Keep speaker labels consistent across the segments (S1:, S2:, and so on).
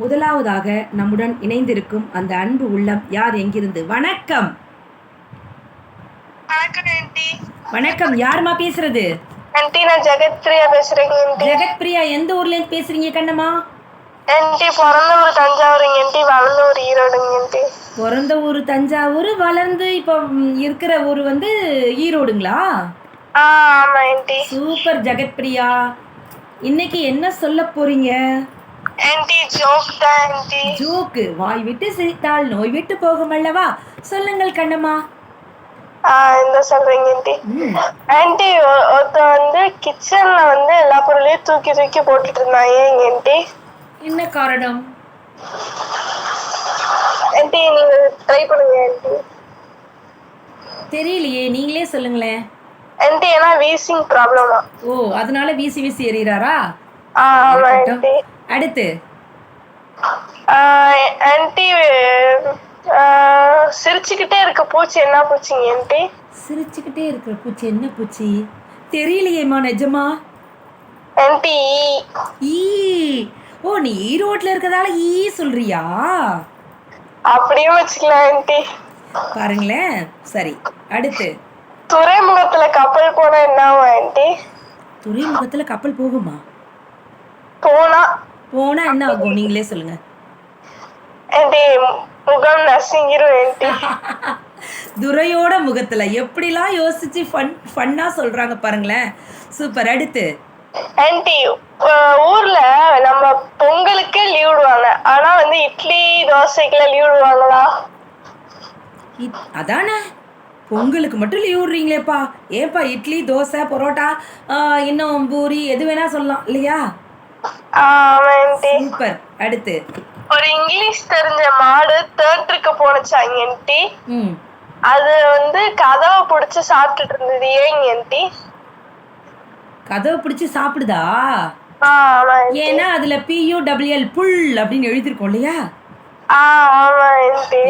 S1: முதலாவதாக நம்முடன் இணைந்திருக்கும் அந்த அன்பு உள்ளம் யார் எங்கிருந்து? வணக்கம்.
S2: வணக்கம்
S1: யாருமா பேசுறது?
S2: ஆண்டி நான் ஜெகத் பிரியா பேசுறேங்க ஆண்டி.
S1: ஜெகத் பிரியா எந்த ஊர்ல இருந்து பேசுறீங்க கண்ணம்மா?
S2: ஆண்டி பிறந்த ஊர் தஞ்சாவூருங்க ஆண்டி வளர்ந்த ஊர் ஈரோடுங்க ஆண்டி.
S1: பிறந்த ஊர் தஞ்சாவூர் வளர்ந்து இப்போ இருக்கிற ஊர் வந்து ஈரோடுங்களா?
S2: ஆமா ஆண்டி.
S1: சூப்பர் ஜெகத் பிரியா இன்னைக்கு என்ன சொல்ல போறீங்க? ஜோக்கு வாய் விட்டு சிரித்தால் நோய் விட்டு போகும் அல்லவா? சொல்லுங்கள் கண்ணம்மா.
S2: இந்த சொல்றேங்க ஆண்டி ஆண்டி ஒ- ஒருத்தன் வந்து கிச்சன்ல வந்து எல்லா பொருளையும் தூக்கி தூக்கி போட்டுட்டு இருந்தான். ஏங்க ஆண்டி
S1: என்ன காரணம்?
S2: ஆண்டி நீங்க ட்ரை பண்ணுங்க ஆண்டி
S1: தெரியலையே நீங்களே சொல்லுங்களேன்.
S2: ஆண்டி ஏன்னா வீசிங் ப்ராப்ளமா
S1: ஓ அதனால வீசி வீசி எறிகிறாரா?
S2: ஆ ஆமா ஆண்டி
S1: அடுத்து.
S2: ஆண்டி சிரிச்சுக்கிட்டே இருக்க பூச்சி என்ன பூச்சிங்க ஆண்டி?
S1: சிரிச்சுக்கிட்டே இருக்கிற பூச்சி என்ன பூச்சி? தெரியலையேம்மா நிஜமா?
S2: ஆண்டி
S1: ஈ. ஓ நீ ஈரோட்ல இருக்கதால ஈ சொல்றியா?
S2: அப்படியும் வச்சுக்கலாம் ஆண்டி.
S1: பாருங்களேன். சரி அடுத்து.
S2: துறைமுகத்துல கப்பல் போனா என்ன ஆகும் ஆண்டி?
S1: துறைமுகத்துல கப்பல் போகுமா?
S2: போனா.
S1: போனா என்ன ஆகும்? நீங்களே சொல்லுங்க.
S2: முகம்
S1: துரையோட முகத்துல எப்படிலாம் யோசிச்சு ஃபன் ஃபன்னா சொல்றாங்க பாருங்களேன். சூப்பர் அடுத்து.
S2: அஹ், ஊர்ல நம்ம பொங்கலுக்கே லீவ் விடுவாங்க. ஆனா வந்து இட்லி தோசைக்கெல்லாம் லீவ் விடுவாங்களா?
S1: அதானே? பொங்கலுக்கு மட்டும் லீவ் விடுறீங்களேப்பா. ஏப்பா இட்லி தோசை பரோட்டா இன்னும் பூரி எது வேணா சொல்லலாம் இல்லையா? சூப்பர். அடுத்து.
S2: ஒரு இங்கிலீஷ் தெரிஞ்ச மாடு தேட்டருக்கு போனுச்சாங்க ஆண்டி
S1: ம்.
S2: அது வந்து கதவை பிடிச்சு சாப்பிட்டுட்டு இருந்தது ஏங்க ஆண்டி
S1: கதவை பிடிச்சி சாப்பிடுதா. ஏன்னா அதுல பியூ டபிள்யூஎல் புல் அப்படின்னு எழுதிருக்கோம் இல்லையா?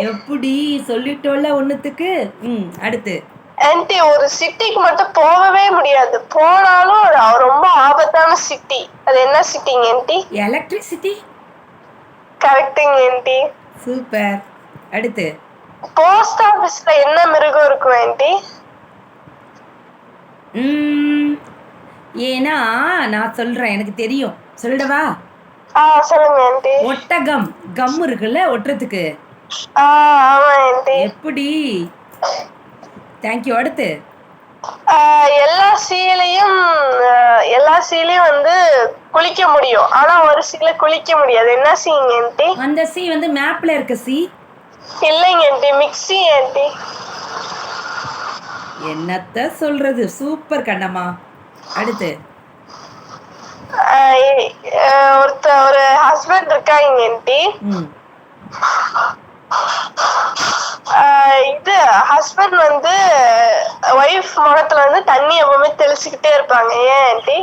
S1: எப்படி சொல்லிட்டோம்ல ஒண்ணுத்துக்கு? ம் அடுத்து.
S2: ஆண்டி ஒரு சிட்டிக்கு மட்டும் போகவே முடியாது. போனாலும் ரொம்ப ஆபத்தான சிட்டி அது என்ன சிட்டிங்க ஆண்டி
S1: எலக்ட்ரிசிட்டி
S2: கரெக்டுங்க ஆண்டி
S1: சூப்பர் அடுத்து.
S2: போஸ்ட் ஆபீஸ்ல என்ன மிருகம் இருக்கும் ஆண்டி
S1: ம், ஏன்னா நான் சொல்றேன் எனக்கு தெரியும். சொல்லிடவா?
S2: ஆ சொல்லுங்க ஆண்டி
S1: ஒட்டகம். கம் இருக்குல்ல ஒட்டுறதுக்கு.
S2: ஆ ஆமா ஆண்டி
S1: எப்படி? தேங்க்யூ அடுத்து.
S2: எல்லா சீலையும் எல்லா சீலையும் வந்து குளிக்க முடியும். ஆனா ஒரு சீலை குளிக்க முடியாது. என்ன சீங்க ஆண்டி?
S1: அந்த சி வந்து மேப்ல இருக்க சி.
S2: இல்லைங்க ஆண்டி. Mixie aunty.
S1: என்னத்த சொல்றது? சூப்பர் கண்ணம்மா. அடுத்து.
S2: ஒருத்த ஒரு ஹஸ்பண்ட் இருக்காங்க ஆண்டி. இது ஹஸ்பண்ட் வந்து ஒய்ஃப் முகத்துல வந்து தண்ணி எப்பவுமே தெளிச்சுக்கிட்டே இருப்பாங்க. ஏன் ஆண்டி?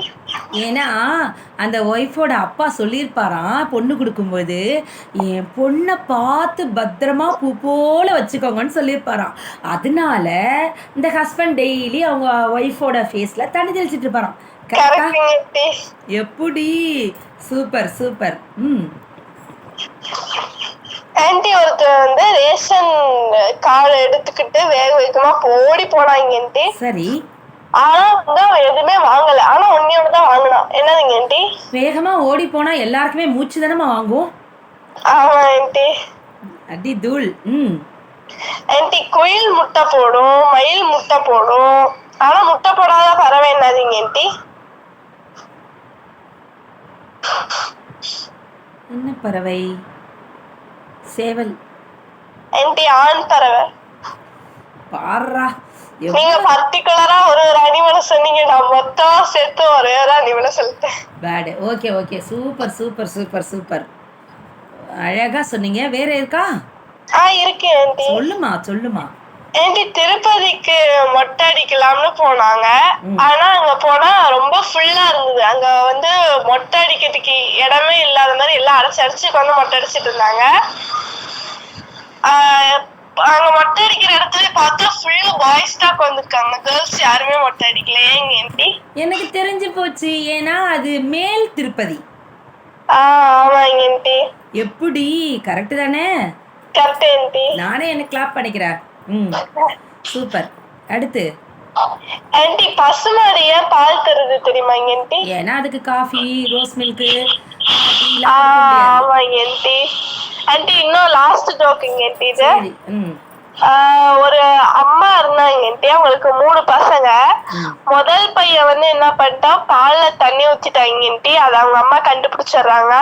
S1: ஏன்னா அந்த ஒய்ஃபோட அப்பா சொல்லியிருப்பாராம் பொண்ணு கொடுக்கும்போது என் பொண்ணை பார்த்து பத்திரமா பூ போல வச்சுக்கோங்கன்னு சொல்லியிருப்பாராம் அதனால இந்த ஹஸ்பண்ட் டெய்லி அவங்க ஒய்ஃபோட ஃபேஸில் தண்ணி தெளிச்சிட்டு இருப்பாராம். எப்படி? Super super. ம்.
S2: ஆண்டி ஒருத்தர் வந்து ரேஷன் கார்டு எடுத்துக்கிட்டு வேக வேகமா ஓடி போனாங்க ஆண்டி
S1: சரி.
S2: ஆனா வந்து அவன் எதுவுமே வாங்கல. ஆனா ஒன்னியோட தான் வாங்கினான். என்னதுங்க ஆண்டி
S1: வேகமாக ஓடி போனால் எல்லாருக்குமே மூச்சு தானமா வாங்கும்?
S2: ஆமா ஆண்டி
S1: அடி தூள். ம்.
S2: ஆண்டி குயில் முட்டை போடும் மயில் முட்டை போடும். ஆனா முட்டை போடாத பறவை என்னதுங்க ஆண்டி
S1: என்ன பறவை? சேவல்.
S2: ஆண்டி ஆண் பறவை
S1: பாடுறா
S2: நீங்க பர்டிகுலரா ஒரு ஒரு அனிமலை சொன்னீங்க நான் மொத்தம் சேர்த்து ஒரே ஒரு அனிமலை சொல்லிட்டேன்.
S1: Bad okay okay super super super super அழகா சொன்னீங்க. வேற இருக்கா?
S2: ஆ இருக்கு ஆண்டி.
S1: சொல்லுமா சொல்லுமா.
S2: ஆண்டி திருப்பதிக்கு மொட்டை அடிக்கலாம்னு போனாங்க. ஆனா அங்க போனா ரொம்ப ஃபுல்லா இருந்தது. அங்க வந்து மொட்டை அடிக்கிறதுக்கு இடமே இல்லாத மாதிரி எல்லாம் அடைச்சு அடைச்சு உட்காந்து மொட்டை அடிச்சிட்டு இருந்தாங்க. அங்க மொட்டை அடிக்கிற இடத்துல பார்த்தா ஃபுல்லா பாய்ஸ் தான் உட்காந்துருக்காங்க கேர்ள்ஸ் யாருமே மொட்டை அடிக்கல ஏங்க ஆண்டி
S1: எனக்கு தெரிஞ்சு போச்சு. ஏன்னா அது மேல் திருப்பதி.
S2: ஆமாங்க
S1: எப்படி? கரெக்டு தானே?
S2: கரெக்ட்
S1: நானே எனக்கு கிளாப் பண்ணிக்கிறேன்? ம். சூப்பர். அடுத்து.
S2: ஆண்டி பசுமாடு ஏன் பால் தருது தெரியுமாங்க ஆண்டி?
S1: ஏன்னா அதுக்கு காஃபி ரோஸ் மில்க்கு
S2: ஆ ஆமாங்க ஆண்டி. ஆண்டி இன்னும் லாஸ்ட் ஜோக்குங்க ஆண்டி இது. ஒரு அம்மா இருந்தாங்க அவங்களுக்கு மூணு பசங்க. முதல் பையன் வந்து என்ன பண்ணிட்டா பால்ல தண்ணி ஊத்திட்டாங்க அதை அவங்க அம்மா கண்டுபிடிச்சிடுறாங்க.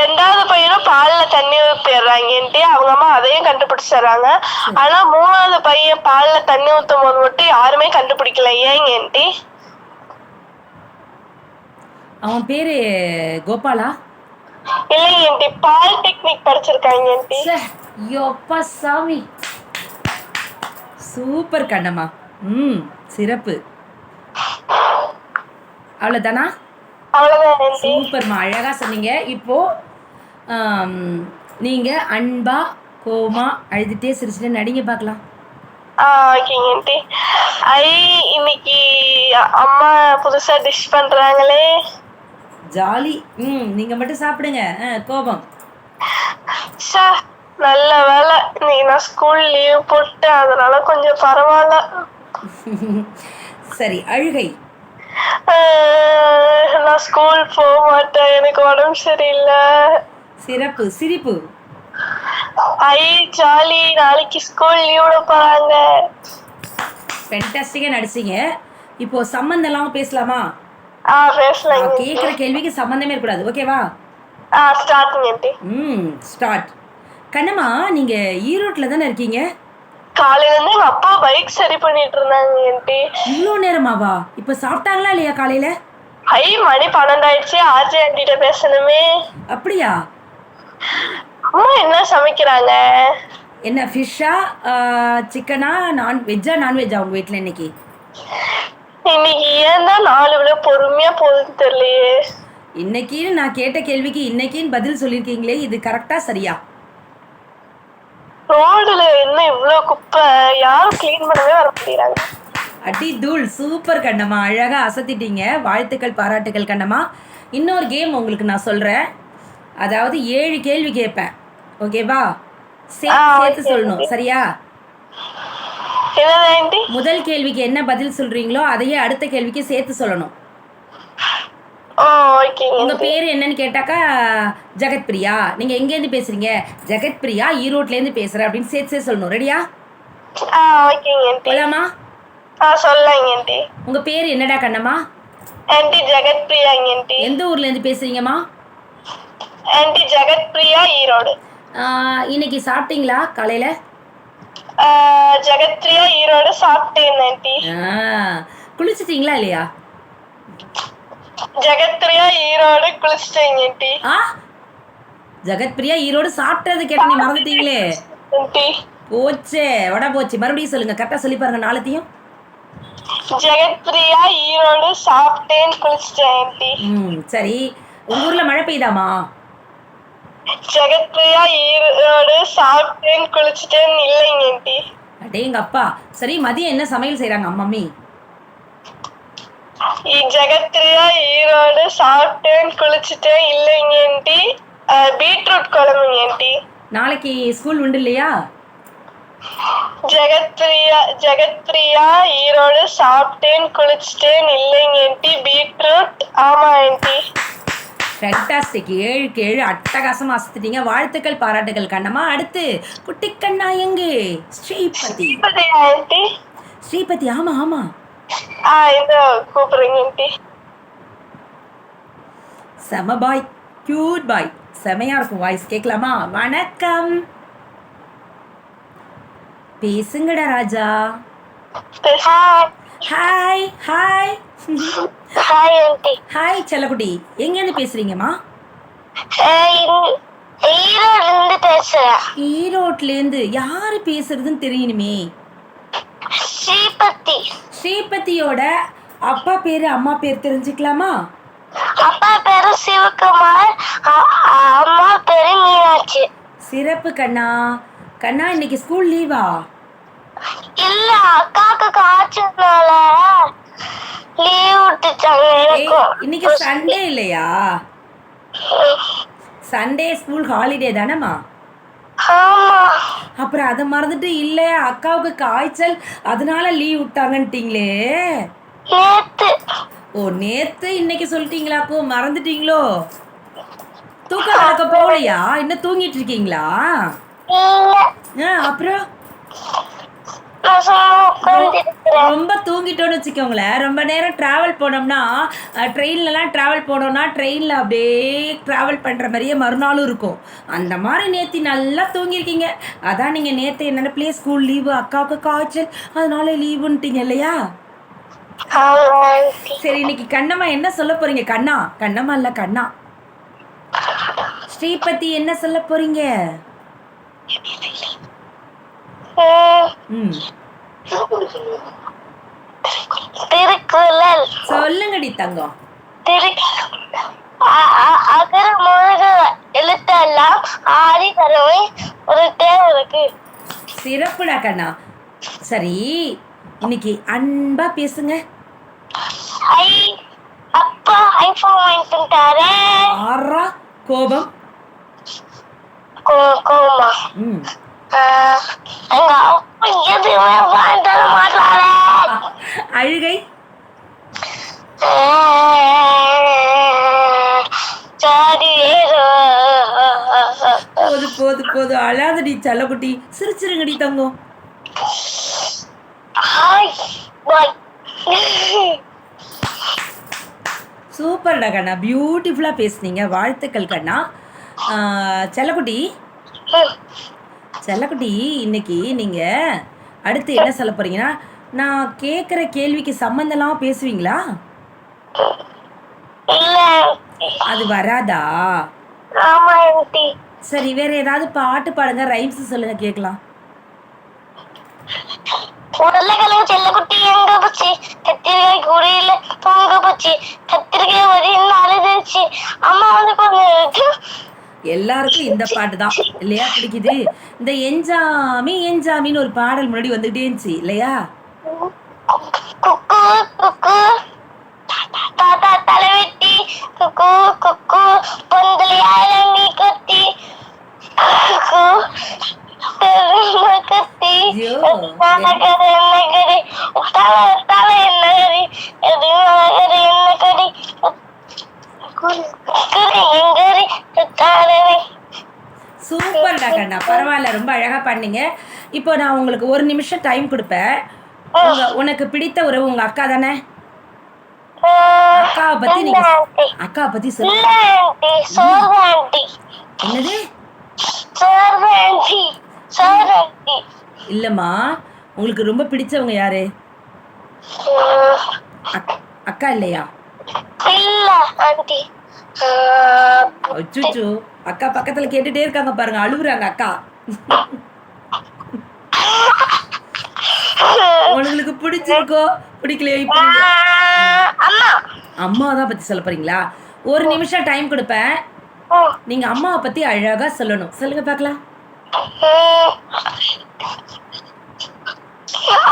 S2: ரெண்டாவது பையனும் பால்ல தண்ணி ஊத்திடுறாங்க ஆண்டி அவங்க அம்மா அதையும் கண்டுபிடிச்சிடுறாங்க. ஆனா மூணாவது பையன் பால்ல தண்ணி ஊத்தும் போது மட்டும் யாருமே கண்டுபிடிக்கல. ஏங்க ஆண்டி?
S1: அவன் பேரு கோபாலா?
S2: இல்லைங்க ஆண்டி பால் டெக்னிக் படிச்சிருக்காங்க
S1: ச்சே, யோப்பா சாமி. சூப்பர் கண்ணம்மா. ம் சிறப்பு. அவ்வளோதானா சூப்பர்மா அழகா சொன்னீங்க. இப்போ நீங்க அன்பா கோமா அழுதுட்டே சிரிச்சுட்டு நடிங்க பார்க்கலாம்.
S2: ஆ ஓகேங்க ஐ இன்னைக்கு அம்மா புதுசா டிஷ் பண்றாங்களே.
S1: ஜாலி. ம் நீங்க மட்டும் சாப்பிடுங்க. கோபம்.
S2: நல்ல வேலை. இன்னைக்கு நான் ஸ்கூல் லீவ் போட்டேன் அதனால கொஞ்சம் பரவாயில்ல.
S1: சரி அழுகை.
S2: நான் ஸ்கூல் போக மாட்டேன். எனக்கு உடம்பு சரியில்லை.
S1: சிறப்பு சிரிப்பு.
S2: ஐ ஜாலி. நாளைக்கு ஸ்கூல் லீவ் விட போறாங்க.
S1: ஃபென்டாஸ்டிக்காக நடிச்சீங்க. இப்போ சம்மந்தம் இல்லாமல் பேசலாமா?
S2: ஆ பேசலாங்க
S1: கேட்குற கேள்விக்கு சம்மந்தமே இருக்கக்கூடாது ஓகேவா
S2: ஆ ஸ்டார்டிங் ஆண்டி
S1: ம் ஸ்டார்ட் கண்ணம்மா நீங்கள் ஈரோட்டில் தானே இருக்கீங்க?
S2: காலையில இருந்து எங்க அப்பா பைக் சரி பண்ணிட்டு இருந்தாங்க ஆண்டி
S1: இவ்வளோ நேரமாவா? இப்போ சாப்பிட்டாங்களா இல்லையா காலையில்?
S2: ஐ மணி பன்னெண்டாயிடுச்சு. ஆர்ஜே ஆண்டிட்ட பேசணுமே.
S1: அப்படியா?
S2: அம்மா என்ன சமைக்கிறாங்க?
S1: என்ன ஃபிஷ்ஷா சிக்கனா நான் வெஜ்ஜா நான்வெஜ்ஜா உங்கள் வீட்டில் இன்னைக்கு?
S2: இன்னைக்கு ஏன் தான் நாலு விட பொறுமையா போகுதுன்னு தெரியலையே.
S1: இன்னைக்குன்னு நான் கேட்ட கேள்விக்கு இன்னைக்குன்னு பதில் சொல்லியிருக்கீங்களே இது கரெக்டாக சரியா?
S2: என்ன இவ்வளவு குப்பை யாரும் க்ளீன் பண்ணவே வர மாட்டேங்கிறாங்க.
S1: அடி தூள் சூப்பர் கண்ணம்மா. அழகாக அசத்திட்டீங்க. வாழ்த்துக்கள் பாராட்டுக்கள் கண்ணம்மா. இன்னொரு கேம் உங்களுக்கு நான் சொல்கிறேன் அதாவது ஏழு கேள்வி கேட்பேன். ஓகேவா சேர்த்து
S2: okay,
S1: சொல்லணும் சரியா? முதல் கேள்விக்கு என்ன பதில் சொல்றீங்களோ அதையே அடுத்த கேள்விக்கு சேர்த்து சொல்லணும். உங்க பேர் என்னன்னு கேட்டாக்கா ஜெகத் பிரியா நீங்க எங்கேருந்து பேசுறீங்க? ஜெகத் பிரியா ஈரோட்ல இருந்து பேசுறேன் அப்படின்னு சேர்த்து சேர்த்து சொல்லணும். ரெடியா போலாமா?
S2: ஆண்டி.
S1: உங்க பேர் என்னடா கண்ணம்மா?
S2: ஆண்டி ஜெகத் ஆண்டி.
S1: எந்த ஊர்ல இருந்து பேசுறீங்கம்மா?
S2: ஆண்டி ஜெகத் பிரியா ஈரோடு
S1: இன்னைக்கு சாப்பிட்டீங்களா காலையில?
S2: ஆ, ஜெகத் பிரியா ஈரோடு சாப்பிட்டேன்
S1: ஆஹ், குளிச்சிட்டீங்களா இல்லையா?
S2: ஜெகத் பிரியா ஈரோடு குளிச்சிட்டேங்க ஆண்டி
S1: ஆ? ஜெகத் பிரியா ஈரோடு சாப்பிட்டது கேட்ட நீ மறந்துட்டீங்களே? போச்சே வடா போச்சு. மறுபடியும் சொல்லுங்க கரெக்டாக சொல்லி பாருங்க நாளத்தையும்
S2: ஜெகத் பிரியா ஈரோடு சாப்பிட்டேன் குளிச்சிட்டேன்
S1: ம் சரி. உங்க ஊர்ல மழை பெய்யுதாமா
S2: ஜெகத் பிரியா ஈரோடு சாப்பிட்டேன் குளிச்சிட்டேன் இல்லைங்க ஆண்டி
S1: அடேங்க அப்பா சரி மதியம் என்ன சமையல் செய்றாங்க மம்மி
S2: ஜெகத் பிரியா ஈரோடு சாப்பிட்டேன் குளிச்சிட்டேன் இல்லைங்க ஆண்டி பீட்ரூட் குழம்புங்க ஆண்டி
S1: நாளைக்கு ஸ்கூல் உண்டு இல்லையா
S2: ஜெகத் பிரியா ஜெகத் பிரியா ஈரோடு சாப்பிட்டேன் குளிச்சிட்டேன் இல்லைங்க ஆண்டி பீட்ரூட் ஆமா ஆண்டி
S1: ஃபேண்டாஸ்டிக் ஏழுக்கு ஏழு அட்டகாசமா அசத்துட்டீங்க வாழ்த்துக்கள் பாராட்டுகள் கண்ணம்மா அடுத்து குட்டி கண்ணா எங்கே ஸ்ரீபதி ஸ்ரீபதி ஆமா ஆமா
S2: ஆ இந்த கூப்பிடுறீங்க ஆண்டி
S1: செம பாய் கியூட் பாய். செமையா இருக்கும் வாய்ஸ் கேட்கலாமா வணக்கம். பேசுங்கடா ராஜா. Hi hi
S2: hi aunty
S1: hi செல்லக்குட்டி. எங்கேருந்து பேசுறீங்கம்மா?
S2: ஈரோடுல இருந்து பேசுறேன்.
S1: ஈரோட்லேருந்து. யாரு பேசுறதுன்னு தெரியணுமே.
S2: ஸ்ரீபதி
S1: ஸ்ரீபதியோட அப்பா பேரு அம்மா பேர் தெரிஞ்சுக்கலாமா?
S2: அப்பா பேரு சிவகுமார் அம்மா பேரு மீனாட்சி.
S1: சிறப்பு கண்ணா. கண்ணா இன்னைக்கு ஸ்கூல் லீவா
S2: இல்ல அக்காக்கு காய்ச்சல்னால
S3: லீவ் விட்டுட்டாங்க
S1: இன்னைக்கு சண்டே இல்லையா? சண்டே ஸ்கூல் ஹாலிடே தானேம்மா? அப்புறம் அதை மறந்துட்டு இல்லை அக்காவுக்கு காய்ச்சல். அதனால லீவ் விட்டாங்கன்ட்டீங்களே.
S3: நேத்து.
S1: ஓ நேத்து இன்னைக்கு சொல்லிட்டீங்களாக்கோ மறந்துட்டீங்களோ? தூக்கம் கலக்க போகலையா? இன்னும் தூங்கிட்டு இருக்கீங்களா? அப்புறம்? ரொம்ப தூங்கிட்டோன்னு வச்சுக்கோங்களேன் ரொம்ப நேரம் ட்ராவல் போனோம்னா ட்ரெயின்லலாம் ட்ராவல் போனோம்னா ட்ரெயினில் அப்படியே ட்ராவல் பண்ணுற மாதிரியே மறுநாளும் இருக்கும். அந்த மாதிரி நேத்தி நல்லா தூங்கியிருக்கீங்க. அதான் நீங்கள் நேற்று நினைப்பிலே ஸ்கூல் லீவு அக்காவுக்கு காய்ச்சல். அதனால லீவுன்ட்டீங்க இல்லையா? சரி இன்னைக்கு கண்ணம்மா என்ன சொல்ல போறீங்க? கண்ணா? கண்ணம்மா இல்ல கண்ணா. ஸ்ரீபதி என்ன சொல்ல போறீங்க?
S3: திருக்குறள்.
S1: சொல்லுங்கடி தங்கம்.
S3: அகர முழுக எழுத்தெல்லாம் ஆதி கருவை ஒரு தேவை இருக்கு
S1: சிறப்புடா கண்ணா. சரி இன்னைக்கு அன்பா பேசுங்க.
S3: ஐ அப்பா ஐபோன் வாங்கிட்டு வந்துட்டாரு
S1: ஆறா கோபம்.
S3: கோ- கோமா
S1: ம். அழுகை? போது போது போது. அழாதடி செல்லக்குட்டி. சிரிச்சிருங்கடி தங்கம். சூப்பர்டா கண்ணா. பியூட்டிஃபுல்லாக பேசுனீங்க. வாழ்த்துக்கள் கண்ணா. செல்லக்குட்டி. செல்லக்குட்டி இன்னைக்கு நீங்கள் அடுத்து என்ன சொல்ல போறீங்கன்னா நான் கேட்குற கேள்விக்கு சம்மந்தம்லாம் பேசுவீங்களா?
S3: இல்ல.
S1: அது வராதா? சரி வேற ஏதாவது பாட்டு பாடுங்க ரைம்ஸ் சொல்லுங்க கேட்கலாம்
S3: உருளைக்கிழங்கு செல்லக்குட்டி எங்க போச்சு? கத்திரிக்காய் குடியில பொங்க போச்சு. கத்திரிக்காய் வரி அழுதுச்சு அம்மா வந்து கொஞ்சம்
S1: எல்லாருக்கும் இந்த பாட்டு தான். இல்லையா? பிடிக்குது. இந்த என்ஜாமி என்ஜாமின்னு ஒரு பாடல் முன்னாடி வந்துகிட்டே இருந்துச்சு. இல்லையா
S3: குக்கு குக்கு தாத்தா தலைவெட்டி குக்கு குக்கு பந்தலி அலங்கி கத்தி குக்கு பெருமை கத்தி
S1: ஐயோ,
S3: நகரு என்ன கடி தலை தலை என்ன கடி எது நகரு என்ன கடி கரி எங்கரி தாரவே
S1: சூப்பர்டா கண்ணா பரவாயில்ல ரொம்ப அழகா பண்ணீங்க. இப்போ நான் உங்களுக்கு ஒரு நிமிஷம் டைம் கொடுப்பேன். உனக்கு பிடித்த உறவு உங்க அக்கா தானே? அக்காவை பத்தி நீங்க அக்காவை பத்தி சொல்லு
S3: இல்ல ஆண்டி. சோறு ஆண்டி.
S1: என்னது? இல்லம்மா. உங்களுக்கு ரொம்ப பிடிச்சவங்க யாரு? அக்- அக்கா இல்லையா? அக்கா பக்கத்துல கேட்டுட்டே இருக்காங்க பாருங்க. அழுகுறாங்க அக்கா. உங்களுக்கு பிடிச்சிருக்கோ? பிடிக்கலையோ இப்போ?
S3: அம்மா.
S1: அம்மாவை தான் பத்தி சொல்ல போறீங்களா? ஒரு நிமிஷம் டைம் கொடுப்பேன். நீங்க அம்மாவை பத்தி அழகா சொல்லணும். சொல்லுங்க பார்க்கலாம்.
S3: ம்.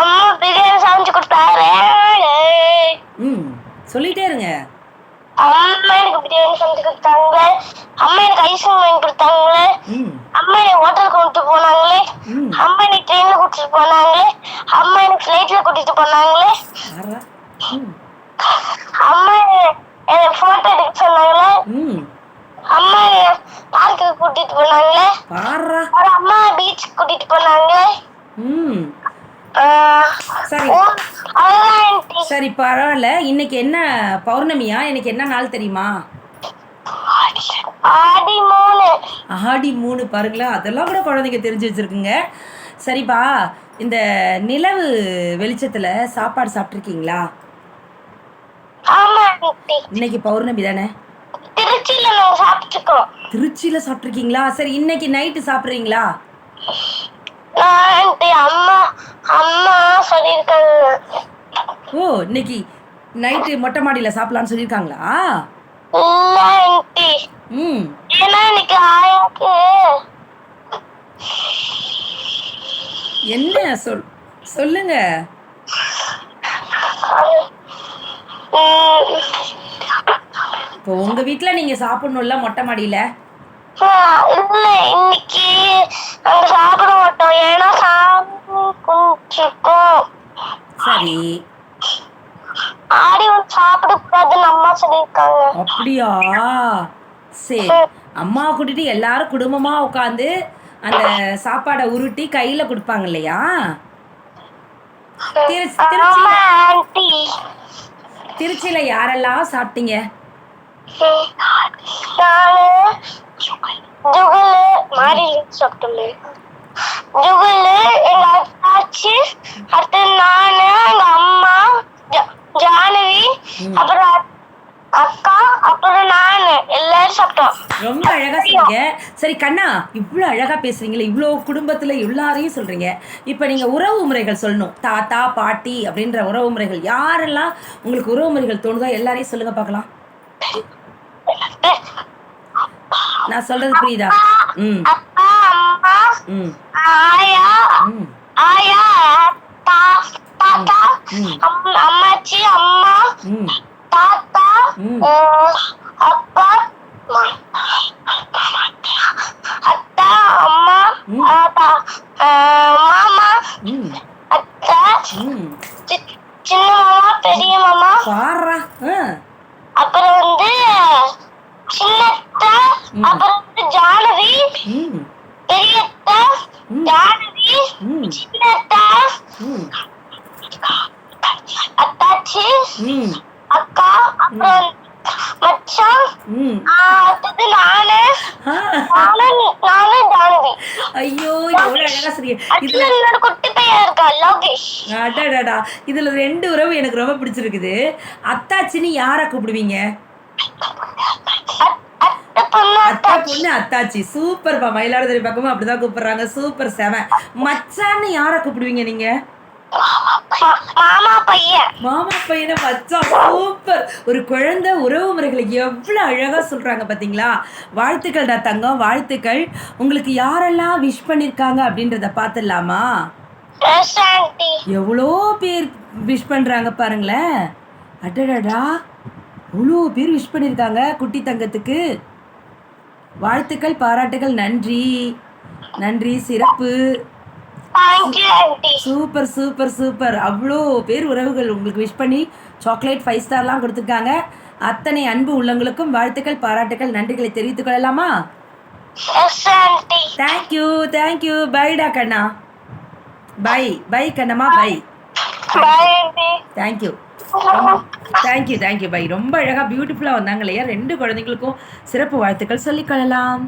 S3: அம்மா பிரியாணி சமைச்சு கொடுத்தாரு.
S1: ம் சொல்லிட்டே இருங்க.
S3: அம்மா எனக்கு பிரியாணி சமைச்சு கொடுத்தாங்க. அம்மா எனக்கு ஐஸ்கிரீம் வாங்கி கொடுத்தாங்க. அம்மா எனக்கு ஹோட்டலுக்கு கூட்டிட்டு போனாங்களே அம்மா எனக்கு ட்ரெயின்ல கூட்டிட்டு போனாங்களே அம்மா எனக்கு ஃபிளைட்ல கூட்டிட்டு போனாங்களே அம்மா எனக்கு போட்டோ எடுக்க சொன்னாங்களே அம்மா பார்க்குக்கு கூட்டிட்டு போனாங்களே அம்மா பீச் கூட்டிட்டு போனாங்க.
S1: சரி. சரி பரவாயில்ல. இன்னைக்கு என்ன பௌர்ணமியா? இன்னைக்கு என்ன நாள் தெரியுமா?
S3: ஆடி மூணு
S1: ஆடி மூணு பாருங்களேன் அதெல்லாம் கூட குழந்தைங்க தெரிஞ்சு வச்சிருக்குங்க. சரிப்பா இந்த நிலவு வெளிச்சத்துல சாப்பாடு சாப்பிட்ருக்கீங்களா இன்னைக்கு பௌர்ணமி தானே?
S3: திருச்சியில சாப்பிட்டுருக்கோம்.
S1: திருச்சியில சாப்பிட்ருக்கீங்களா சரி இன்னைக்கு நைட்டு சாப்பிட்றீங்களா?
S3: அம்மா அம்மா சொல்லியிருக்காங்க.
S1: ஓ இன்னைக்கு நைட்டு மொட்டை மாடியில் சாப்பிட்லான்னு சொல்லியிருக்காங்களா? ம். என்ன சொல் சொல்லுங்க. இப்போ உங்க வீட்ல நீங்க சாப்பிடணும்ல மொட்டை மாடியில?
S3: இல்ல இன்னைக்கு நாங்க சாப்பிட மாட்டோம். ஏன்னா கும்பிட்டுருக்கோம்.
S1: சரி.
S3: ஆடி வந்து சாப்பிட கூடாதுன்னு அம்மா சொல்லியிருக்காங்க.
S1: அப்படியா? சரி. அம்மா கூட்டிட்டு எல்லாரும் குடும்பமா உட்காந்து அந்த சாப்பாடை உருட்டி கையில கொடுப்பாங்க இல்லையா? திருச்சியில யாரெல்லாம் சாப்பிட்டீங்க?
S3: நானு ஜுகுலு மாறி சாப்பிட்டோமே. ஜுகுலு எங்க அத்தாச்சி அடுத்து நானு எங்க அம்மா ஜா- ஜானவி அப்புறம் அக்- அக்கா அப்புறம் நானு எல்லாரும் சாப்பிட்டோம்.
S1: ரொம்ப அழகா சொன்னீங்க. சரி கண்ணா இவ்வளோ அழகா பேசுறீங்களே இவ்வளோ குடும்பத்துல எல்லாரையும் சொல்றீங்க. இப்போ நீங்க உறவு முறைகள் சொல்லணும். தாத்தா பாட்டி அப்படின்ற உறவு முறைகள் யாரெல்லாம் உங்களுக்கு உறவு முறைகள் தோணுதோ எல்லாரையும் சொல்லுங்க பார்க்கலாம். நான் சொல்றது புரியுதா? ம்.
S3: அப்பா அம்மா
S1: ம்
S3: ஆயா
S1: ம்
S3: ஆயா தா- தாத்தா
S1: ம்.
S3: அம்- அம்மாச்சி அம்மா
S1: ம்
S3: தாத்தா
S1: ம்.
S3: அஹ், அப்பா மா- அத்தா அம்மா
S1: ம்.
S3: தாத்தா அஹ், மாமா
S1: ம்
S3: அத்தா
S1: ம்
S3: சி- சின்ன மாமா பெரிய மாமா
S1: பாடுறா ஆ
S3: அப்புறம் வந்து சின்னத்தா அப்புறம் வந்து ஜானவி
S1: ம் ம்
S3: சின்னத்தா
S1: ம்
S3: அத்தாச்சி அக்கா அப்புறம் மச்சான் அடுத்தது நானு நானு ஜானவி
S1: ஐயோ எவ்வளோ அழகா சொல்றீங்க இதுல
S3: என்னோட குட்டி பையன் இருக்கா லோகேஷ்
S1: அடடடா இதுல ரெண்டு உறவு எனக்கு ரொம்ப பிடிச்சிருக்குது அத்தாச்சின்னு யாரை கூப்பிடுவீங்க
S3: அத்தை பொண்ணு
S1: அத்தா பொண்ணு அத்தாச்சி சூப்பர்ப்பா மயிலாடுதுறை பக்கமும் அப்படிதான் கூப்பிடுறாங்க. சூப்பர் செவன் மச்சான்னு யாரை கூப்பிடுவீங்க நீங்க?
S3: மாமா பையன்.
S1: மாமா பையனை மச்சான் சூப்பர் ஒரு குழந்தை உறவு முறைகளை எவ்வளோ அழகா சொல்றாங்க பாத்தீங்களா? வாழ்த்துக்கள்டா தங்கம் வாழ்த்துக்கள். உங்களுக்கு யாரெல்லாம் விஷ் பண்ணிருக்காங்க அப்படின்றத பார்த்துடலாமா எவ்வளோ பேர் விஷ் பண்ணுறாங்க பாருங்களேன். அடடடா. அவ்வளோ பேர் விஷ் பண்ணியிருக்காங்க குட்டி தங்கத்துக்கு. வாழ்த்துக்கள் பாராட்டுகள் நன்றி. நன்றி. சிறப்பு. Super super super. அவ்வளோ பேர் உறவுகள் உங்களுக்கு விஷ் பண்ணி சாக்லேட் ஃபைவ் ஸ்டார்லாம் கொடுத்துருக்காங்க. அத்தனை அன்பு உள்ளங்களுக்கும் வாழ்த்துக்கள் பாராட்டுகள் நன்றிகளை தெரிவித்துக் கொள்ளலாமா? தேங்க்யூ தேங்க்யூ பைடா கண்ணா. Bye bye Kannamma. Bye thank you thank you thank you bye ரொம்ப அழகாக பியூட்டிஃபுல்லாக வந்தாங்க இல்லையா? ரெண்டு குழந்தைங்களுக்கும் சிறப்பு வாழ்த்துக்கள் சொல்லிக்கொள்ளலாம்